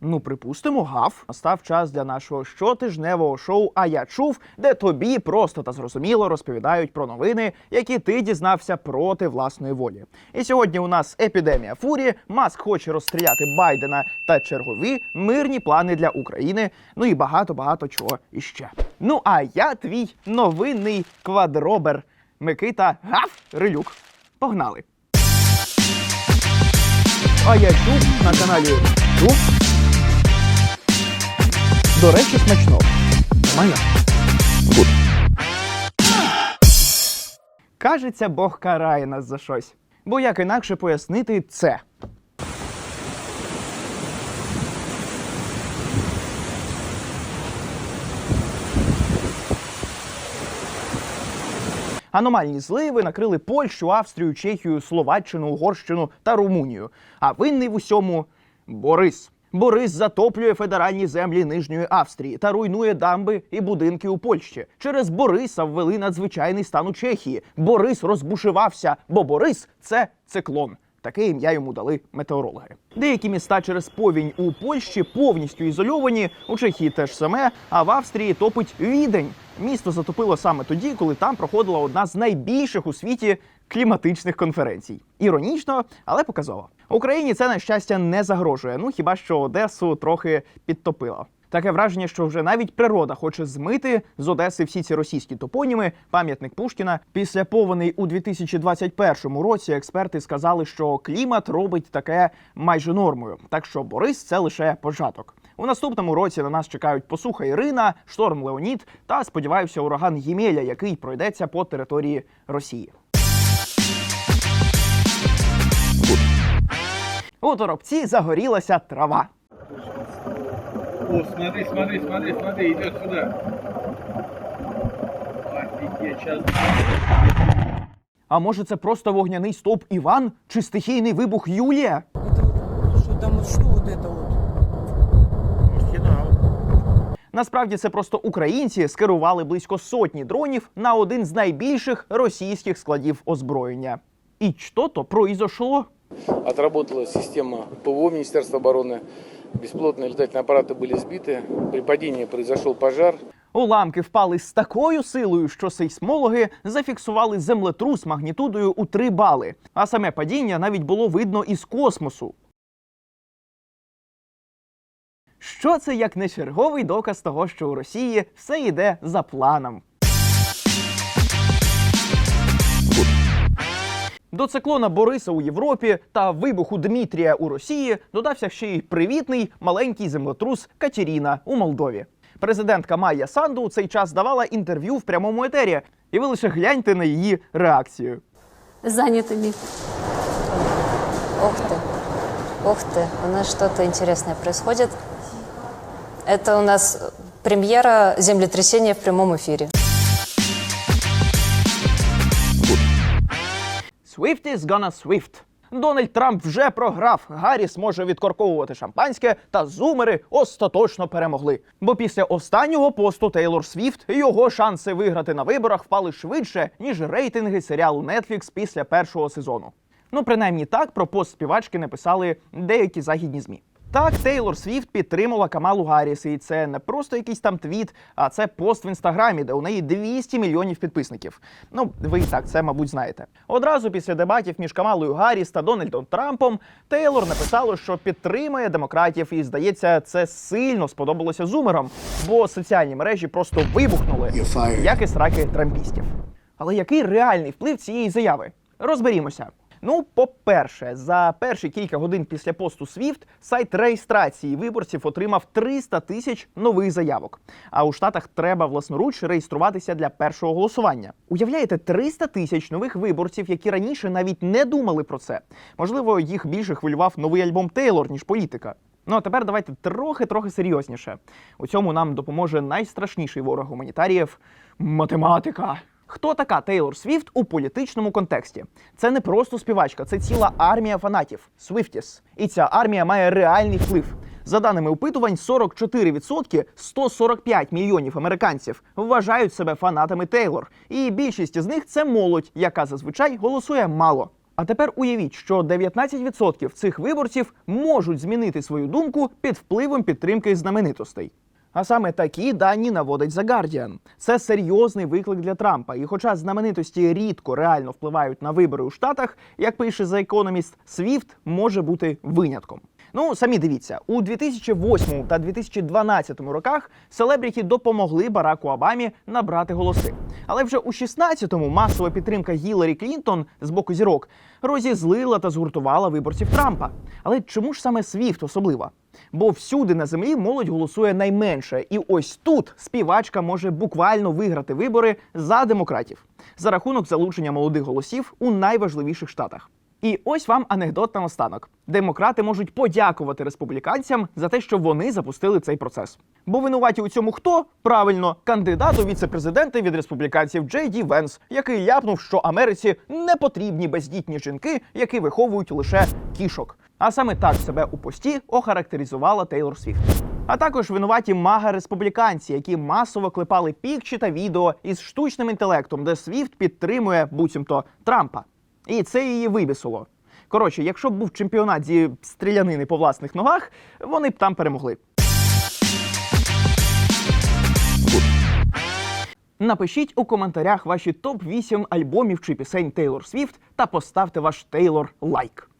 Ну, припустимо, гав. Настав час для нашого щотижневого шоу А я чув, де тобі просто та зрозуміло розповідають про новини, які ти дізнався проти власної волі. І сьогодні у нас епідемія фурі, Маск хоче розстріляти Байдена та чергові мирні плани для України. Ну і багато багато чого іще. Ну а я твій новинний квадробер Микита Гав Рилюк. Погнали! А я чув на каналі Чув. До речі, смачно. Нормально? Гуд. Кажеться, Бог карає нас за щось. Бо як інакше пояснити це. Аномальні зливи накрили Польщу, Австрію, Чехію, Словаччину, Угорщину та Румунію. А винний в усьому Борис. Борис затоплює федеральні землі Нижньої Австрії та руйнує дамби і будинки у Польщі. Через Бориса ввели надзвичайний стан у Чехії. Борис розбушувався, бо Борис це циклон. Таке ім'я йому дали метеорологи. Деякі міста через повінь у Польщі повністю ізольовані. У Чехії теж саме, а в Австрії топить відень. Місто затопило саме тоді, коли там проходила одна з найбільших у світі кліматичних конференцій. Іронічно, але показово. Україні це на щастя не загрожує. Ну хіба що Одесу трохи підтопило. Таке враження, що вже навіть природа хоче змити з Одеси всі ці російські топоніми, пам'ятник Пушкіна. Після повеней у 2021 році експерти сказали, що клімат робить таке майже нормою. Так що Борис це лише початок. У наступному році на нас чекають посуха Ірина, шторм Леонід та сподіваюся, ураган Ємеля, який пройдеться по території Росії. У торопці загорілася трава. О, смотри, смотри, смотри, смотри. Офигеть, сейчас. А може, це просто вогняний стовп Іван чи стихійний вибух Юлія? Что там, что вот это вот? Насправді це просто українці скерували близько сотні дронів на один з найбільших російських складів озброєння. І що то произошло? Отработала система ПВО Министерства обороны. Беспилотные летательные аппараты были сбиты. При падении произошел пожар. Уламки впали з такою силою, що сейсмологи зафіксували землетрус магнітудою у 3 бали. А саме падіння навіть було видно із космосу. Що це як не черговий доказ того, що у Росії все йде за планом? До циклона Бориса у Європі та вибуху Дмитрія у Росії додався ще й привітний маленький землетрус Катеріна у Молдові. Президентка Майя Санду у цей час давала інтерв'ю в прямому етері, і ви лише гляньте на її реакцію. занятыми. Ух ты. Ух ты. У нас что-то интересное происходит. Это у нас премьера землетрясения в прямом эфире. Swift is gonna Swift. Дональд Трамп вже програв. Гарріс може відкорковувати шампанське, та зумери остаточно перемогли. Бо після останнього посту Тейлор Свіфт його шанси виграти на виборах впали швидше, ніж рейтинги серіалу Netflix після першого сезону. Ну, принаймні так про пост співачки написали деякі західні змі. Так, Тейлор Свіфт підтримала Камалу Гарріс, і це не просто якийсь там твіт, а це пост в інстаграмі, де у неї 200 мільйонів підписників. Ну, ви і так це, мабуть, знаєте. Одразу після дебатів між Камалою Гарріс та Дональдом Трампом Тейлор написала, що підтримує демократів, і здається, це сильно сподобалося зумерам, бо соціальні мережі просто вибухнули, як і сраки трампістів. Але який реальний вплив цієї заяви? Розберімося. Ну, по-перше, за перші кілька годин після посту SWIFT сайт реєстрації виборців отримав 300 тисяч нових заявок. А у штатах треба власноруч реєструватися для першого голосування. Уявляєте, 300 тисяч нових виборців, які раніше навіть не думали про це. Можливо, їх більше хвилював новий альбом Тейлор, ніж політика. Ну а тепер давайте трохи-трохи серйозніше. У цьому нам допоможе найстрашніший ворог гуманітаріїв математика. Хто така Тейлор Свіфт у політичному контексті? Це не просто співачка, це ціла армія фанатів Свифтіс. І ця армія має реальний вплив. За даними опитувань, 44% 145 мільйонів американців вважають себе фанатами Тейлор. І більшість з них це молодь, яка зазвичай голосує мало. А тепер уявіть, що 19% цих виборців можуть змінити свою думку під впливом підтримки знаменитостей. А саме такі дані наводить The Guardian. Це серйозний виклик для Трампа. І хоча знаменитості рідко реально впливають на вибори у Штатах, як пише The Economist, Свіфт може бути винятком. Ну, самі дивіться, у 2008 та 2012 роках селебріті допомогли Бараку Обамі набрати голоси. Але вже у 16-му масова підтримка Гіларі Клінтон з боку зірок розізлила та згуртувала виборців Трампа. Але чому ж саме Свіфт особлива? Бо всюди на землі молодь голосує найменше, і ось тут співачка може буквально виграти вибори за демократів за рахунок залучення молодих голосів у найважливіших штатах. І ось вам анекдот на останок. Демократи можуть подякувати республіканцям за те, що вони запустили цей процес. Бо винуваті у цьому хто? Правильно, кандидат у віце-президенти від республіканців Джей Ді Венс, який ляпнув, що Америці не потрібні бездітні жінки, які виховують лише кішок. А саме так себе у пості охарактеризувала Тейлор Свіфт. А також винуваті мага республіканці, які масово клепали пікчі та відео із штучним інтелектом, де Свіфт підтримує буцімто Трампа. І це її вибісило. Коротше, якщо б був чемпіонат зі стрілянини по власних ногах, вони б там перемогли. Напишіть у коментарях ваші топ 8 альбомів чи пісень Тейлор Свіфт та поставте ваш Тейлор лайк.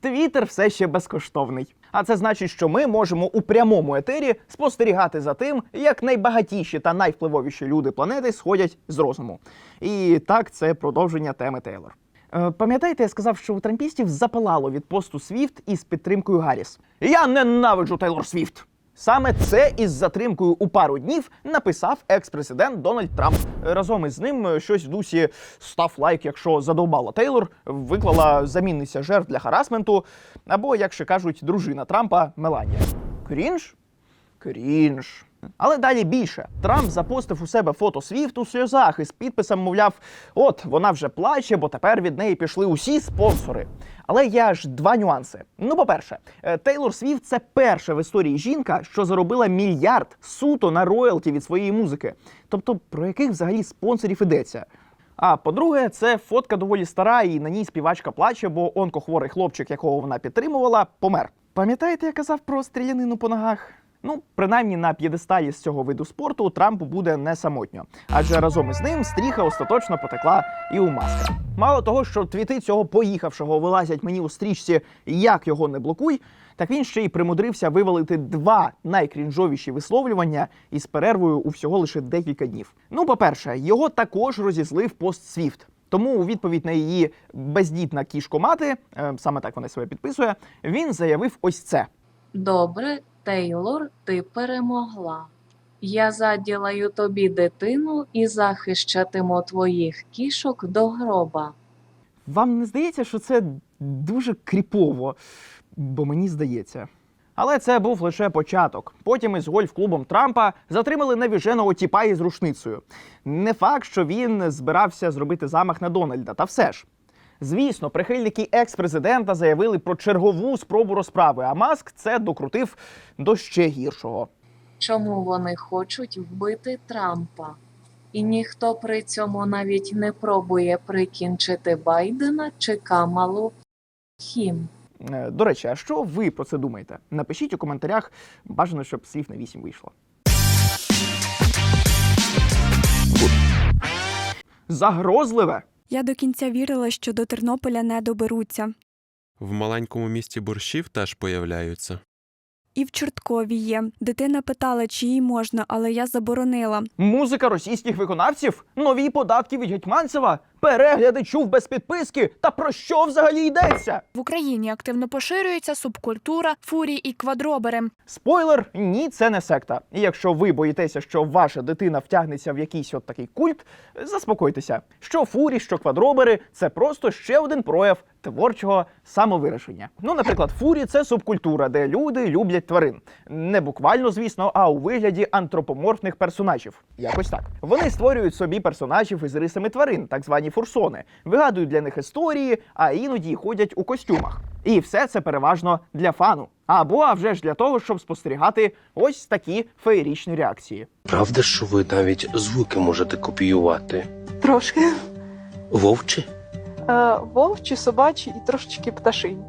Твіттер все ще безкоштовний. А це значить, що ми можемо у прямому етері спостерігати за тим, як найбагатіші та найвпливовіші люди планети сходять з розуму. І так, це продовження теми Тейлор. Е, Пам'ятаєте, я сказав, що у трампістів запалало від посту Свіфт із підтримкою Гарріс. Я ненавиджу Тейлор Свіфт. Саме це із затримкою у пару днів написав екс-президент Дональд Трамп. Разом із ним щось в дусі став лайк, якщо задовбала Тейлор, виклала замінниця жертв для харасменту, або, як ще кажуть, дружина Трампа Меланія. Крінж? Крінж. Але далі більше. Трамп запостив у себе фото Свіфт у сльозах із підписом, мовляв, от вона вже плаче, бо тепер від неї пішли усі спонсори. Але є аж два нюанси. Ну, по-перше, е, Тейлор Свіфт це перша в історії жінка, що заробила мільярд суто на роялті від своєї музики. Тобто, про яких взагалі спонсорів ідеться? А по-друге, це фотка доволі стара, і на ній співачка плаче, бо онкохворий хлопчик, якого вона підтримувала, помер. Пам'ятаєте, я казав про стрілянину по ногах? Ну, принаймні на п'єдесталі з цього виду спорту Трампу буде не самотньо, адже разом із ним стріха остаточно потекла і у маска. Мало того, що твіти цього поїхавшого вилазять мені у стрічці як його не блокуй, так він ще й примудрився вивалити два найкрінжовіші висловлювання із перервою у всього лише декілька днів. Ну, по-перше, його також розізлив пост Свіфт. Тому у відповідь на її бездітна кішкомати, е, саме так вона себе підписує, він заявив ось це. Добре, Тейлор, ти перемогла. Я заділаю тобі дитину і захищатиму твоїх кішок до гроба. Вам не здається, що це дуже кріпово, бо мені здається. Але це був лише початок. Потім із гольф-клубом Трампа затримали навіженого тіпа із рушницею. Не факт, що він збирався зробити замах на Дональда, та все ж. Звісно, прихильники екс-президента заявили про чергову спробу розправи, а Маск це докрутив до ще гіршого. Чому вони хочуть вбити Трампа? І ніхто при цьому навіть не пробує прикінчити Байдена чи Камалу Хім. Е, До речі, а що ви про це думаєте? Напишіть у коментарях, бажано, щоб слів на 8 вийшло. Загрозливе. Я до кінця вірила, що до Тернополя не доберуться. В маленькому місті борщів теж появляються. І в Чорткові є. Дитина питала, чи їй можна, але я заборонила. Музика російських виконавців, нові податки від Гетьманцева, перегляди чув без підписки. Та про що взагалі йдеться? В Україні активно поширюється субкультура фурі і квадробери. Спойлер, ні, це не секта. І якщо ви боїтеся, що ваша дитина втягнеться в якийсь от такий культ, заспокойтеся. Що фурі, що квадробери це просто ще один прояв творчого самовирішення. Ну, наприклад, фурі це субкультура, де люди люблять тварин. Не буквально, звісно, а у вигляді антропоморфних персонажів. Якось так. Вони створюють собі персонажів із рисами тварин, так звані фурсони, вигадують для них історії, а іноді ходять у костюмах. І все це переважно для фану. Або а вже ж для того, щоб спостерігати ось такі феєрічні реакції. Правда, що ви навіть звуки можете копіювати? Трошки. Вовчі? Е, вовчі, собачі і трошечки пташині.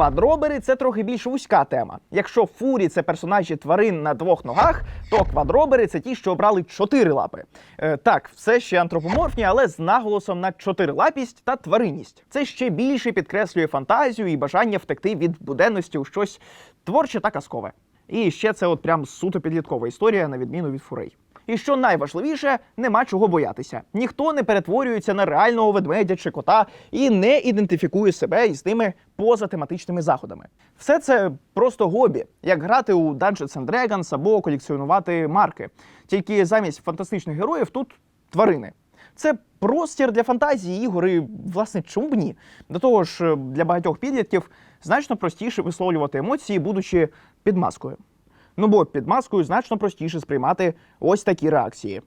Квадробери це трохи більш вузька тема. Якщо фурі це персонажі тварин на двох ногах, то квадробери це ті, що обрали чотири лапи. Е, так, все ще антропоморфні, але з наголосом на чотирилапість та тваринність. Це ще більше підкреслює фантазію і бажання втекти від буденності у щось творче та казкове. І ще це от прям суто підліткова історія, на відміну від фурей. І що найважливіше, нема чого боятися. Ніхто не перетворюється на реального ведмедя чи кота і не ідентифікує себе із тими позатематичними заходами. Все це просто хобі, як грати у Dungeons and Dragons або колекціонувати марки. Тільки замість фантастичних героїв тут тварини. Це простір для фантазії ігор і, власне, чому б ні? До того ж, для багатьох підлітків значно простіше висловлювати емоції, будучи під маскою. Ну бо під маскою значно простіше сприймати ось такі реакції.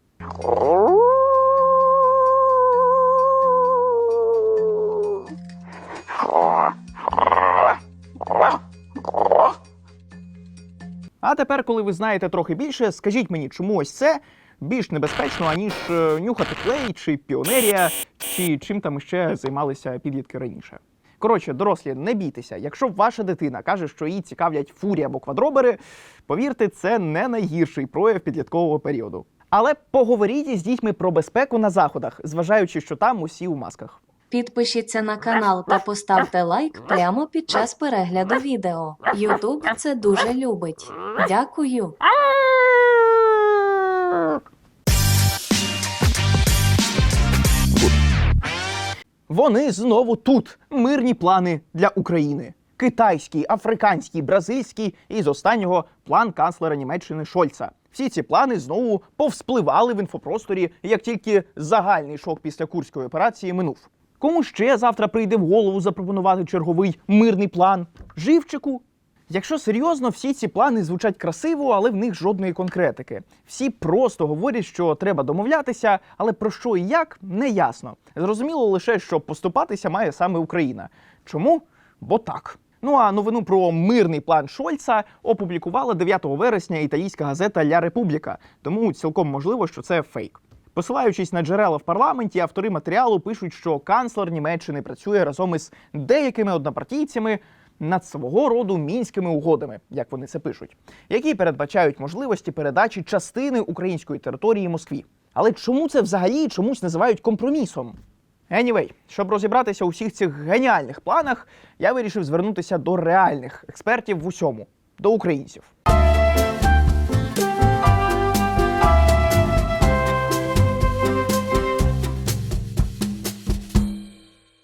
А тепер, коли ви знаєте трохи більше, скажіть мені, чому ось це більш небезпечно, аніж е, нюхати клей, чи піонерія, чи чим там ще займалися підлітки раніше. Коротше, дорослі, не бійтеся. Якщо ваша дитина каже, що її цікавлять фурі або квадробери, повірте, це не найгірший прояв підліткового періоду. Але поговоріть із дітьми про безпеку на заходах, зважаючи, що там усі у масках. Підпишіться на канал та поставте лайк прямо під час перегляду відео. Ютуб це дуже любить. Дякую. Вони знову тут. Мирні плани для України. Китайський, африканський, бразильський і з останнього план канцлера Німеччини Шольца. Всі ці плани знову повспливали в інфопросторі, як тільки загальний шок після курської операції минув. Кому ще завтра прийде в голову запропонувати черговий мирний план? Живчику? Якщо серйозно, всі ці плани звучать красиво, але в них жодної конкретики. Всі просто говорять, що треба домовлятися, але про що і як не ясно. Зрозуміло лише, що поступатися має саме Україна. Чому? Бо так. Ну а новину про мирний план Шольца опублікувала 9 вересня італійська газета Ля Републіка, тому цілком можливо, що це фейк. Посилаючись на джерела в парламенті, автори матеріалу пишуть, що канцлер Німеччини працює разом із деякими однопартійцями над свого роду мінськими угодами, як вони це пишуть, які передбачають можливості передачі частини української території Москві. Але чому це взагалі чомусь називають компромісом? Anyway, щоб розібратися у всіх цих геніальних планах, я вирішив звернутися до реальних експертів в усьому, до українців.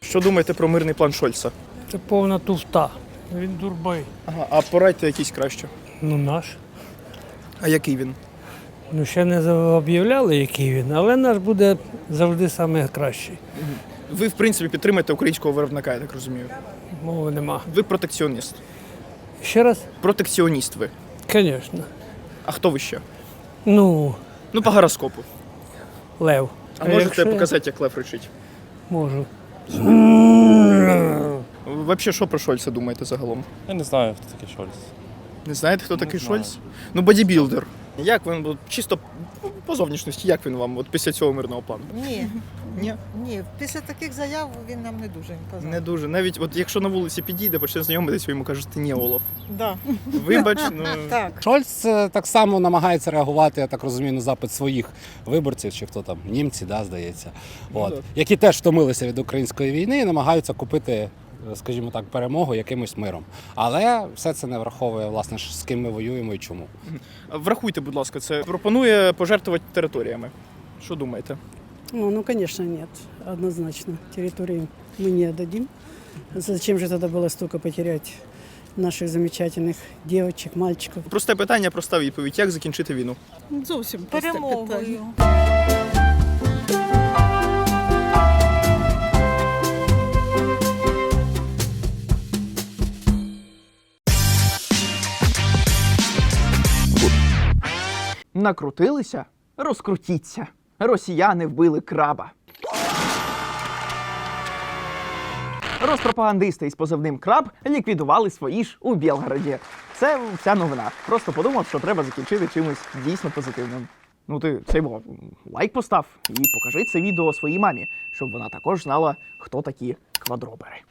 Що думаєте про мирний план Шольца? Це повна туфта. Він дурбай. Ага, а порадьте якийсь краще. Ну наш. А який він? Ну ще не об'являли, який він, але наш буде завжди саме кращий. Ви, в принципі, підтримуєте українського виробника, я так розумію. Мови нема. Ви протекціоніст. Ще раз? Протекціоніст ви. Звісно. А хто ви ще? Ну, Ну, по гороскопу. лев. А можете якщо показати, як лев речить? Можу. Взагалі, що про Шольца думаєте загалом? Я не знаю, хто такий Шольц. Не знаєте, хто такий знаю. Шольц? Ну, бодібілдер. Як він, от, чисто по зовнішності, як він вам от після цього мирного плану? Ні, Ні, ні, після таких заяв він нам не дуже імпозантний. не дуже. Навіть от якщо на вулиці підійде, почне знайомитись, ви йому кажете, ні, Олаф. Да. Вибач, ну Так. Шольц е, так само намагається реагувати, я так розумію, на запит своїх виборців, чи хто там німці, да, здається, от, так. які теж втомилися від української війни і намагаються купити, скажімо так, перемогу якимось миром. Але все це не враховує власне ж, з ким ми воюємо і чому. врахуйте, будь ласка, це пропонує пожертвувати територіями. Що думаєте? Ну, ну, конечно, нет, однозначно. Территории мы не отдадим. Зачем же тогда было столько потерять наших замечательных девочек, мальчиков? Просте питання, проста відповідь. Як закінчити війну? Зовсім перемогою. Накрутилися? Розкрутіться. Росіяни вбили краба. Розпропагандисти із позивним краб ліквідували свої ж у Білгороді. Це вся новина. Просто подумав, що треба закінчити чимось дійсно позитивним. Ну ти цей лайк постав і покажи це відео своїй мамі, щоб вона також знала, хто такі квадробери.